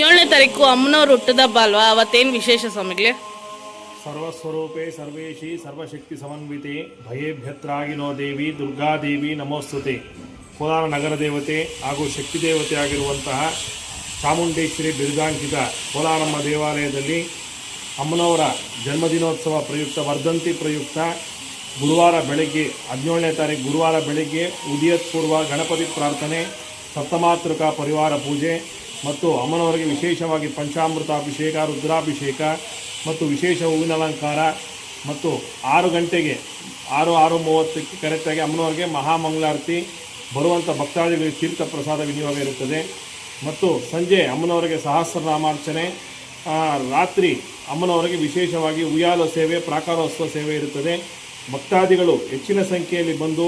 ಹದಿನೇಳನೇ ತಾರೀಕು ಅಮ್ಮನವ್ರು ಹುಟ್ಟದಬ್ಬ ಅಲ್ವಾ ಅವತ್ತೇನು ವಿಶೇಷ ಸ್ವಾಮಿಗಳೇ? ಸರ್ವಸ್ವರೂಪೇ ಸರ್ವೇಶಿ ಸರ್ವಶಕ್ತಿ ಸಮನ್ವಿತೆ ಭಯೇಭ್ಯತ್ರಾಗಿನೋ ದೇವಿ ದುರ್ಗಾದೇವಿ ನಮೋಸ್ತುತೆ. ಕೋಲಾರ ನಗರ ದೇವತೆ ಹಾಗೂ ಶಕ್ತಿ ದೇವತೆ ಆಗಿರುವಂತಹ ಚಾಮುಂಡೇಶ್ವರಿ ಬಿರುದಾಂಕಿತ ಕೋಲಾರಮ್ಮ ದೇವಾಲಯದಲ್ಲಿ ಅಮ್ಮನವರ ಜನ್ಮದಿನೋತ್ಸವ ಪ್ರಯುಕ್ತ, ವರ್ಧಂತಿ ಪ್ರಯುಕ್ತ ಗುರುವಾರ ಬೆಳಗ್ಗೆ ಹದಿನೇಳನೇ ತಾರೀಕು ಗುರುವಾರ ಬೆಳಗ್ಗೆ ಉದಯತ್ಪೂರ್ವ ಗಣಪತಿ ಪ್ರಾರ್ಥನೆ, ಸಪ್ತಮಾತೃಕ ಪರಿವಾರ ಪೂಜೆ ಮತ್ತು ಅಮ್ಮನವರಿಗೆ ವಿಶೇಷವಾಗಿ ಪಂಚಾಮೃತ ಅಭಿಷೇಕ, ರುದ್ರಾಭಿಷೇಕ ಮತ್ತು ವಿಶೇಷ ಹೂವಿನ ಅಲಂಕಾರ ಮತ್ತು ಆರು ಗಂಟೆಗೆ, ಆರು ಆರು ಮೂವತ್ತಕ್ಕೆ ಕರೆಕ್ಟಾಗಿ ಅಮ್ಮನವರಿಗೆ ಮಹಾಮಂಗಳಾರತಿ, ಬರುವಂಥ ಭಕ್ತಾದಿಗಳಿಗೆ ತೀರ್ಥ ಪ್ರಸಾದ ವಿನಿಯೋಗ ಇರುತ್ತದೆ. ಮತ್ತು ಸಂಜೆ ಅಮ್ಮನವರಿಗೆ ಸಹಸ್ರನಾಮಾರ್ಚನೆ ರಾತ್ರಿ ಅಮ್ಮನವರಿಗೆ ವಿಶೇಷವಾಗಿ ಉಯ್ಯಾಲ ಸೇವೆ, ಪ್ರಾಕಾರೋತ್ಸವ ಸೇವೆ ಇರುತ್ತದೆ. ಭಕ್ತಾದಿಗಳು ಹೆಚ್ಚಿನ ಸಂಖ್ಯೆಯಲ್ಲಿ ಬಂದು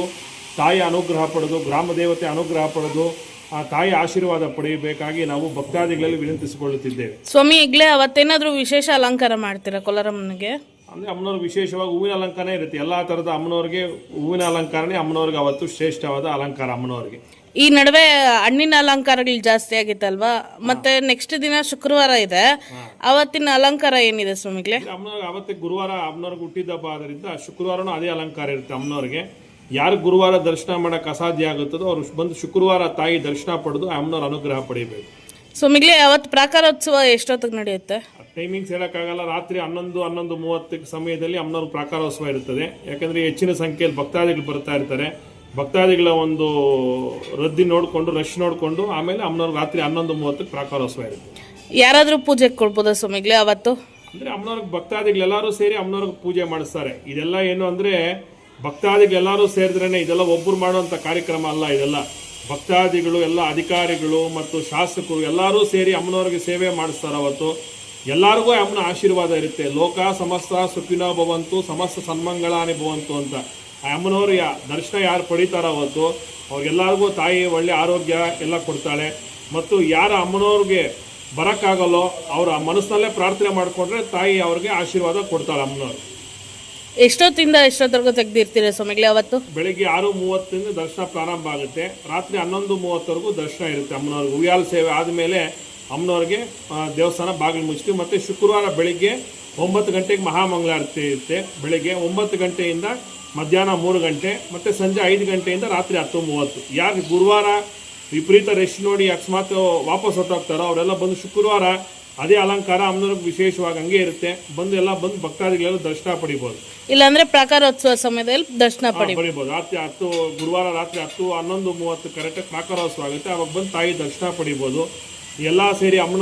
ತಾಯಿ ಅನುಗ್ರಹ ಪಡೆದು, ಗ್ರಾಮ ದೇವತೆ ಅನುಗ್ರಹ ಪಡೆದು ಆ ತಾಯಿ ಆಶೀರ್ವಾದ ಪಡೆಯಬೇಕಾಗಿ ನಾವು ಭಕ್ತಾದಿಗಳಲ್ಲಿ ವಿನಂತಿಸಿಕೊಳ್ಳುತ್ತಿದ್ದೇವೆ. ಸ್ವಾಮಿ ಈಗಲೇ ಅವತ್ತೇನಾದರೂ ವಿಶೇಷ ಅಲಂಕಾರ ಮಾಡ್ತೀರಾ ಕೊಲಾರಮ್ಮನಿಗೆ? ಅಂದರೆ ಅಮ್ಮನವ್ರಿಗೆ ವಿಶೇಷವಾಗಿ ಹೂವಿನ ಅಲಂಕಾರ ಇರುತ್ತೆ. ಎಲ್ಲ ಥರದ ಅಮ್ಮನವ್ರಿಗೆ ಹೂವಿನ ಅಲಂಕಾರನೇ ಅಮ್ಮನವ್ರಿಗೆ ಅವತ್ತು ಶ್ರೇಷ್ಠವಾದ ಅಲಂಕಾರ ಅಮ್ಮನವ್ರಿಗೆ. ಈ ನಡುವೆ ಹಣ್ಣಿನ ಅಲಂಕಾರಗಳು ಜಾಸ್ತಿ ಆಗಿತ್ತಲ್ವಾ? ಮತ್ತೆ ನೆಕ್ಸ್ಟ್ ದಿನ ಶುಕ್ರವಾರ ಇದೆ. ಅವತ್ತಿನ ಅಲಂಕಾರ ಏನಿದೆ ಸ್ವಾಮಿಗಳೇ? ಅಮ್ಮನವ್ರಿಗೆ ಅವತ್ತೇ ಗುರುವಾರ ಅಮ್ಮನವ್ರಿಗೆ ಹುಟ್ಟಿದಬ್ಬ ಆದ್ದರಿಂದ ಶುಕ್ರವಾರನೂ ಅದೇ ಅಲಂಕಾರ ಇರುತ್ತೆ ಅಮ್ಮನವ್ರಿಗೆ. ಯಾರು ಗುರುವಾರ ದರ್ಶನ ಮಾಡೋಕೆ ಅಸಾಧ್ಯ ಆಗುತ್ತದೋ ಅವರು ಬಂದು ಶುಕ್ರವಾರ ತಾಯಿ ದರ್ಶನ ಪಡೆದು ಅಮ್ಮನವ್ರ ಅನುಗ್ರಹ ಪಡೆಯಬೇಕು ಸ್ವಾಮಿಗಳೇ ಅವತ್ತು ಪ್ರಾಕಾರೋತ್ಸವ ಎಷ್ಟೊತ್ತಿಗೆ ನಡೆಯುತ್ತೆ? ಟೈಮಿಂಗ್ಸ್ ಹೇಳೋಕ್ಕಾಗಲ್ಲ. ರಾತ್ರಿ ಹನ್ನೊಂದು ಹನ್ನೊಂದು ಮೂವತ್ತಕ್ಕೆ ಸಮಯದಲ್ಲಿ ಅಮ್ಮನವ್ರ ಪ್ರಾಕಾರೋತ್ಸವ ಇರುತ್ತದೆ ಯಾಕಂದರೆ ಹೆಚ್ಚಿನ ಸಂಖ್ಯೆಯಲ್ಲಿ ಭಕ್ತಾದಿಗಳು ಬರ್ತಾ ಇರ್ತಾರೆ. ಭಕ್ತಾದಿಗಳ ಒಂದು ರದ್ದಿ ನೋಡಿಕೊಂಡು ರಶ್ ನೋಡಿಕೊಂಡು ಆಮೇಲೆ ಅಮ್ಮನವ್ರ ರಾತ್ರಿ ಹನ್ನೊಂದು ಮೂವತ್ತಕ್ಕೆ ಪ್ರಾಕಾರೋತ್ಸವ ಇರುತ್ತೆ. ಯಾರಾದರೂ ಪೂಜೆ ಕೊಡ್ಬೋದಾ ಸ್ವಾಮಿಗಳೇ ಅವತ್ತು? ಅಂದರೆ ಅಮ್ಮನವ್ರಿಗೆ ಭಕ್ತಾದಿಗಳೆಲ್ಲರೂ ಸೇರಿ ಅಮ್ಮನವ್ರಿಗೆ ಪೂಜೆ ಮಾಡಿಸ್ತಾರೆ. ಇದೆಲ್ಲ ಏನು ಅಂದರೆ ಭಕ್ತಾದಿಗಳೆಲ್ಲರೂ ಸೇರಿದ್ರೇ ಇದೆಲ್ಲ ಒಬ್ಬರು ಮಾಡುವಂಥ ಕಾರ್ಯಕ್ರಮ ಅಲ್ಲ ಇದೆಲ್ಲ. ಭಕ್ತಾದಿಗಳು, ಎಲ್ಲ ಅಧಿಕಾರಿಗಳು ಮತ್ತು ಶಾಸಕರು ಎಲ್ಲರೂ ಸೇರಿ ಅಮ್ಮನವ್ರಿಗೆ ಸೇವೆ ಮಾಡಿಸ್ತಾರೆ ಅವತ್ತು. ಎಲ್ಲರಿಗೂ ಅಮ್ಮನ ಆಶೀರ್ವಾದ ಇರುತ್ತೆ. ಲೋಕ ಸಮಸ್ತ ಸುಖಿನ ಭವಂತು, ಸಮಸ್ತ ಸನ್ಮಂಗಳಾನಿ ಭವಂತು ಅಂತ. ಆ ಅಮ್ಮನವರು ಯಾ ದರ್ಶನ ಯಾರು ಪಡೀತಾರೆ ಅವತ್ತು, ಅವ್ರಿಗೆಲ್ಲರಿಗೂ ತಾಯಿ ಒಳ್ಳೆ ಆರೋಗ್ಯ ಎಲ್ಲ ಕೊಡ್ತಾಳೆ. ಮತ್ತು ಯಾರ ಅಮ್ಮನವ್ರಿಗೆ ಬರೋಕ್ಕಾಗಲ್ಲೋ, ಅವರ ಮನಸ್ಸಿನಲ್ಲೇ ಪ್ರಾರ್ಥನೆ ಮಾಡಿಕೊಂಡ್ರೆ ತಾಯಿ ಅವ್ರಿಗೆ ಆಶೀರ್ವಾದ ಕೊಡ್ತಾಳೆ ಅಮ್ಮನವ್ರು. ಎಷ್ಟೊತ್ತಿಂದ ಎಷ್ಟೊತ್ತರೆಗೂ ತೆಗ್ದಿರ್ತೀರ ಸ್ವಾಮಿಗಳೇ ಅವತ್ತು? ಬೆಳಿಗ್ಗೆ ಆರು ಮೂವತ್ತಿಂದ ದರ್ಶನ ಪ್ರಾರಂಭ ಆಗುತ್ತೆ. ರಾತ್ರಿ ಹನ್ನೊಂದು ಮೂವತ್ತವರೆಗೂ ದರ್ಶನ ಇರುತ್ತೆ ಅಮ್ಮನವ್ರಿಗೆ. ಉಯ್ಯಾಲ ಸೇವೆ ಆದಮೇಲೆ ಅಮ್ಮನವ್ರಿಗೆ ದೇವಸ್ಥಾನ ಬಾಗಿಲು ಮುಚ್ಚಿ ಮತ್ತು ಶುಕ್ರವಾರ ಬೆಳಿಗ್ಗೆ ಒಂಬತ್ತು ಗಂಟೆಗೆ ಮಹಾಮಂಗಳಾರತಿ ಇರುತ್ತೆ. ಬೆಳಿಗ್ಗೆ ಒಂಬತ್ತು ಗಂಟೆಯಿಂದ ಮಧ್ಯಾಹ್ನ ಮೂರು ಗಂಟೆ ಮತ್ತು ಸಂಜೆ ಐದು ಗಂಟೆಯಿಂದ ರಾತ್ರಿ ಹತ್ತು ಮೂವತ್ತು. ಯಾರು ಗುರುವಾರ ವಿಪರೀತ ರಶ್ ನೋಡಿ ಅಕಸ್ಮಾತ್ ವಾಪಸ್ ಹೊರಟೋಗ್ತಾರೋ ಅವರೆಲ್ಲ ಬಂದು ಶುಕ್ರವಾರ ಅದೇ ಅಲಂಕಾರ ಅಮ್ಮನವ್ರಿಗೆ ವಿಶೇಷವಾಗಿ ಹಂಗೆ ಇರುತ್ತೆ. ಬಂದು ಎಲ್ಲ ಬಂದು ಭಕ್ತಾದಿಗಳೆಲ್ಲ ದರ್ಶನ ಪಡಿಬೋದು. ಇಲ್ಲಾಂದ್ರೆ ಪ್ರಾಕಾರೋತ್ಸವ ಸಮಯದಲ್ಲಿ ದರ್ಶನ ಪಡಿಬಹುದು ಪಡಿಬೋದು. ರಾತ್ರಿ ಹತ್ತು ಗುರುವಾರ ರಾತ್ರಿ ಹತ್ತು ಹನ್ನೊಂದು ಮೂವತ್ತು ಕರೆಕ್ಟ್ ಪ್ರಾಕಾರೋತ್ಸವ ಆಗುತ್ತೆ. ಅವಾಗ ಬಂದು ತಾಯಿ ದರ್ಶನ ಪಡಿಬೋದು. ಎಲ್ಲ ಸೇರಿ ಅಮ್ಮನ